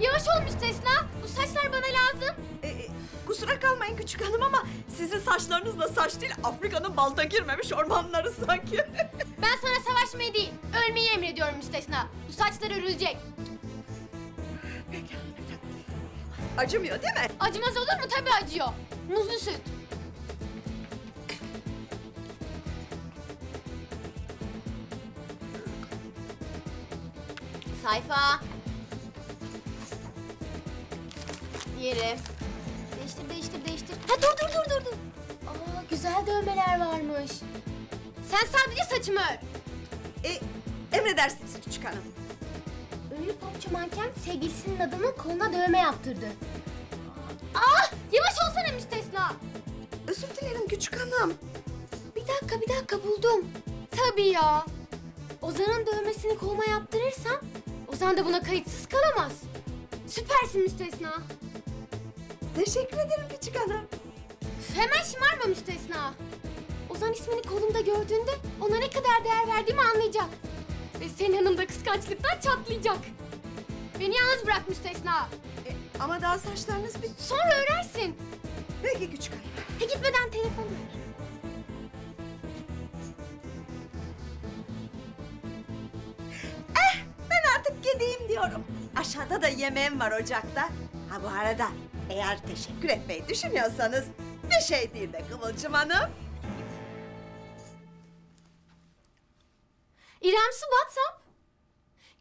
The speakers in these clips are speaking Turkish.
Yavaş ol müstesna. Bu saçlar bana lazım. E, e, kusura kalmayın küçük hanım ama sizin saçlarınız da saç değil Afrika'nın balta girmemiş ormanları sanki. Ben sana savaşmayı değil, ölmeyi emrediyorum müstesna. Bu saçlar örülecek. Acımıyor değil mi? Acımaz olur mu? Tabii acıyor. Muzlu süt. Sayfa. Yeri. Değiştir, değiştir, değiştir. Ha dur, dur, dur, dur, dur. Aa, güzel dövmeler varmış. Sen sadece saçımı ör. E, emredersiniz küçük hanım. Ünlü popçu manken sevgilisinin adının koluna dövme yaptırdı. Ah! Yavaş olsana müstesna. Özür dilerim küçük hanım. Bir dakika bir dakika buldum. Tabii ya. Ozan'ın dövmesini koluma yaptırırsam Ozan da buna kayıtsız kalamaz. Süpersin müstesna. Teşekkür ederim küçük hanım. Hemen şımarma müstesna. Ozan ismini kolumda gördüğünde ona ne kadar değer verdiğimi anlayacak. Ve senin yanında kıskançlıktan çatlayacak. Beni yalnız bırak müstesna. E, ama daha saçlarınız bir... Sonra öğrensin. Peki küçük hanım. Ha gitmeden telefon ver. Ben artık gideyim diyorum. Aşağıda da yemeğim var ocakta. Ha bu arada eğer teşekkür etmeyi düşünüyorsanız bir şey değil de Kıvılcım Hanım. İrem Su WhatsApp.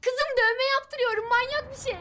Kızım dövme yaptırıyorum manyak bir şey.